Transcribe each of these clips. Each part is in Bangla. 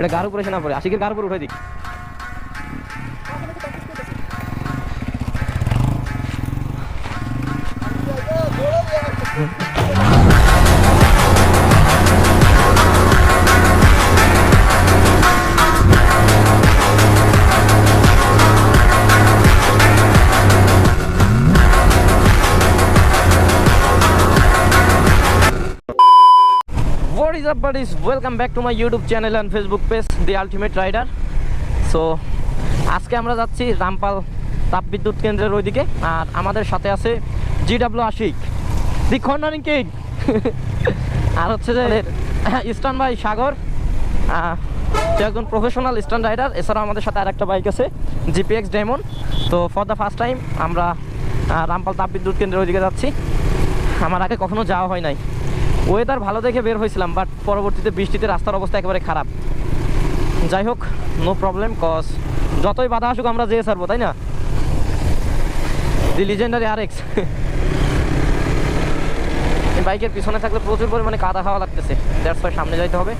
এটা গার উপরে এসে না পড়ে আশিকের গার উপরে উঠে দিই। What is up, buddies? Welcome back to my YouTube channel and Facebook page, The Ultimate Rider. So, আজকে আমরা যাচ্ছি রামপাল তাপবিদ্যুৎ কেন্দ্রের ওইদিকে, আর আমাদের সাথে আছে G W Ashiq the cornering king আর হচ্ছে যে, ইস্টার্ন ভাই সাগর সে একজন প্রফেশনাল স্টান রাইডার এছাড়াও আমাদের সাথে আরেকটা বাইক আছে জিপিএক্স ডায়মন্ড তো ফর দ্য ফার্স্ট টাইম আমরা রামপাল তাপবিদ্যুৎ কেন্দ্রের ওইদিকে যাচ্ছি আমার আগে কখনো যাওয়া হয় নাই ওয়েদার ভালো দেখে বের হয়েছিলাম বাট পরবর্তীতে বৃষ্টিতে রাস্তার অবস্থা একেবারে খারাপ। যাই হোক নো প্রবলেম কজ যতই বাধা আসুক আমরা যেয়ে ছাড়বো, তাই না? দি লিজেন্ডারি আর এক্স বাইকের পিছনে থাকলে প্রচুর পরিমাণে কাদা খাওয়া লাগতেছে। ওয়াই সামনে যাইতে হবে।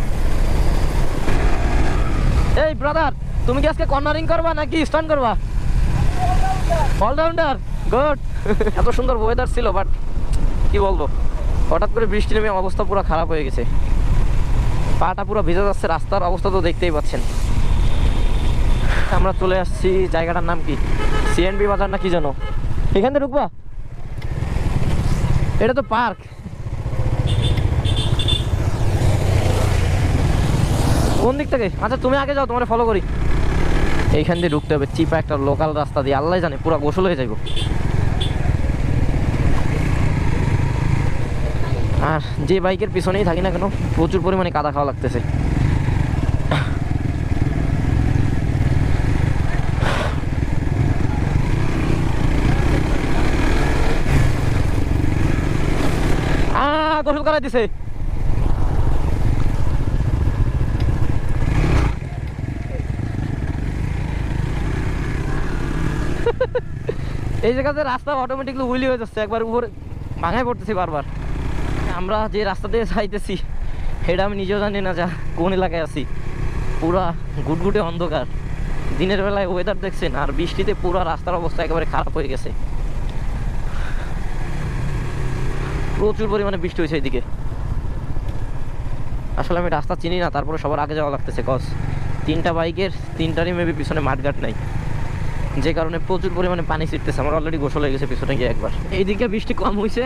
এই ব্রাদার তুমি কি আজকে কর্নারিং করবা নাকি স্টান করবা? অলরাউন্ডার গুড এত সুন্দর ওয়েদার ছিল বাট কি বলব? হঠাৎ করে বৃষ্টি নেমে অবস্থা পুরো খারাপ হয়ে গেছে। পাটা পুরো ভিজে যাচ্ছে, রাস্তার অবস্থা তো দেখতেই পাচ্ছেন। আমরা চলে আসছি, জায়গাটার নাম কি? সিএনবি বাজার না কি জানো এখান থেকে ঢুকবা? এটা তো পার্ক। কোন দিক থেকে? আচ্ছা তুমি আগে যাও, তোমার ফলো করি। এইখান দিয়ে ঢুকতে হবে, চিপা একটা লোকাল রাস্তা দিয়ে আল্লাহ জানে, পুরো গোসল হয়ে যাইব। আর যে বাইকের পিছনেই থাকি না কেন, প্রচুর পরিমাণে কাদা খাওয়া লাগতেছে। করা এই জায়গাতে রাস্তা অটোমেটিকলি উইলি হয়ে যাচ্ছে, একবার উপরে ভাঙায় পড়তেছি বারবার। আমরা যে রাস্তা দিয়ে যাইতেছি, সেটা আমি নিজেও জানি না যা, কোন এলাকায় আছি। পুরা গুটগুটে অন্ধকার। দিনের বেলায় ওয়েদার দেখছেন, আর বৃষ্টিতে পুরা রাস্তার অবস্থা একেবারে খারাপ হয়ে গেছে। প্রচুর পরিমাণে বৃষ্টি হয়েছে এদিকে। আসলে আমি রাস্তা চিনি না, তারপরে সবার আগে যাওয়া লাগতেছে কজ তিনটা বাইকের তিনটারই মেবি পিছনে মাঠঘাট নাই। যে কারণে প্রচুর পরিমাণে পানি ছিটতেছে, আমার অলরেডি গোসল হয়ে গেছে পিছনে গিয়ে একবার। এইদিকে বৃষ্টি কম হয়েছে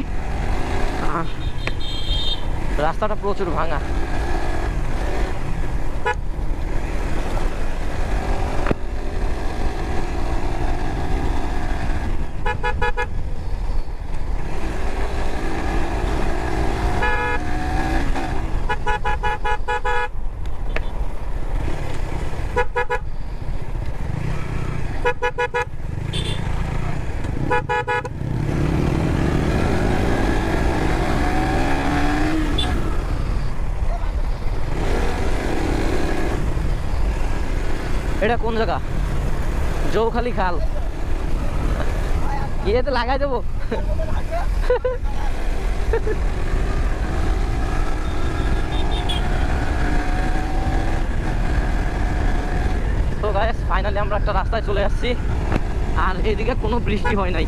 রাস্তাটা প্রচুর ভাঙা। এটা কোন জায়গা? জৌখালি খাল। ইয়েতে লাগাই দেবো? তো গায়ে ফাইনালি আমরা একটা রাস্তায় চলে আসছি। আর এদিকে কোনো বৃষ্টি হয় নাই।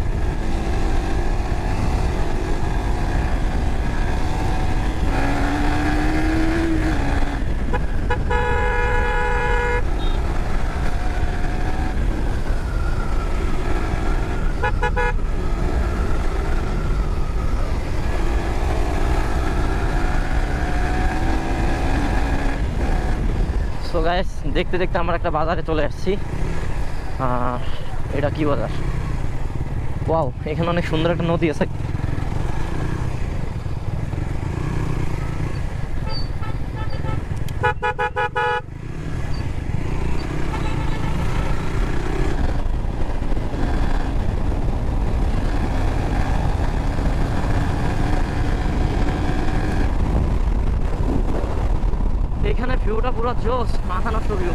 সো গাইস দেখতে দেখতে আমরা একটা বাজারে চলে আসছি। এটা কি বাজার? ওয়াও এখানে অনেক সুন্দর একটা নদী আছে। ভিউটা পুরো জোস মাথা নষ্ট ভিউ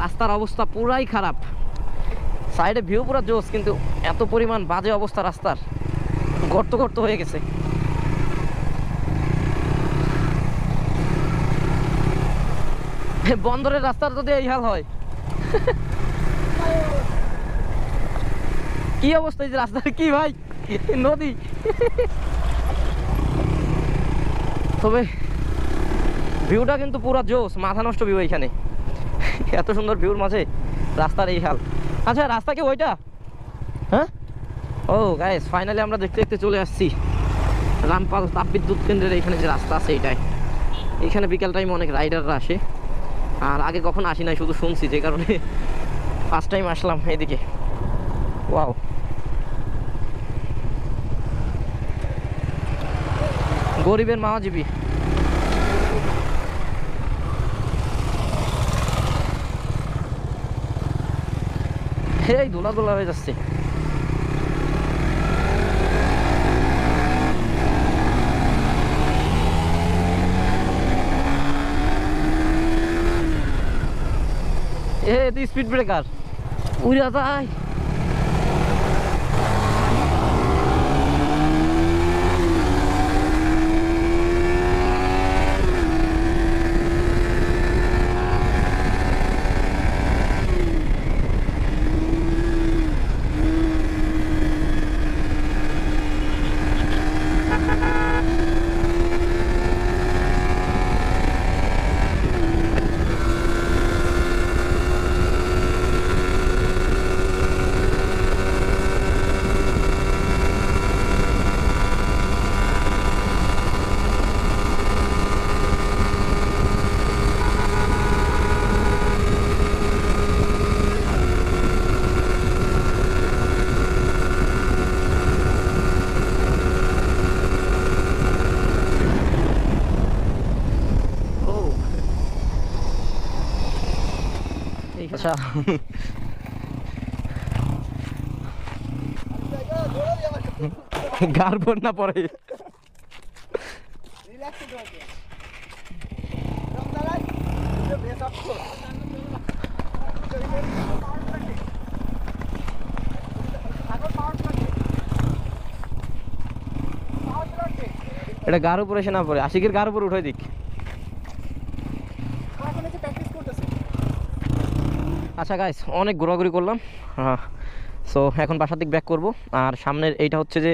রাস্তার অবস্থা পুরাই খারাপ। সাইডে ভিউ পুরো জোস কিন্তু এত পরিমাণ বাজে অবস্থা রাস্তার। গর্ত গর্ত হয়ে গেছে। বন্দরের রাস্তার যদি এই হাল হয়। কি অবস্থা এই রাস্তার? কি ভাই? নদী। তবে ভিউটা কিন্তু পুরো জোস মাথা নষ্ট ভিউ এখানে এত সুন্দর ভিউর মাঝে রাস্তার এই হাল। আচ্ছা রাস্তা কি ওইটা? হ্যাঁ? ও গাইস ফাইনালি আমরা দেখতে দেখতে চলে আসছি। রামপাল তাপবিদ্যুৎ কেন্দ্রের এখানে যে রাস্তা আছে এইটাই এখানে বিকেল টাইম অনেক রাইডাররা আসে। আর আগে কখন আসি নাই, শুধু শুনছি, যে কারণে ফার্স্ট টাইম আসলাম এদিকে। ওয়াও গরিবের মাওয়াজিবি এই দোলা দোলা হয়ে যাচ্ছে। এ স্পিড ব্রেকার উড়া যায় ও আচ্ছা। গার পর না পরে। এটা গার উপরে এসে না পড়ে। আশিকের গার উপরে উঠে দিক। আচ্ছা গাইস অনেক ঘোরাঘুরি করলাম। সো এখন বাসার দিক ব্যাক করব। আর সামনের এইটা হচ্ছে যে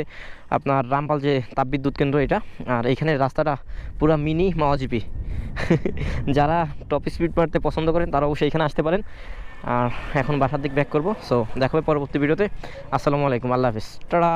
আপনার রামপাল যে তাপবিদ্যুৎ কেন্দ্র এটা, আর এইখানে রাস্তাটা পুরো মিনি মাওয়াজিপি যারা টপ স্পিড মারতে পছন্দ করেন, তারা অবশ্যই এখানে আসতে পারেন। আর এখন বাসার দিক ব্যাক করব। সো দেখাবে পরবর্তী ভিডিওতে আসসালামু আলাইকুম, আল্লাহ হাফিজ। টাটা!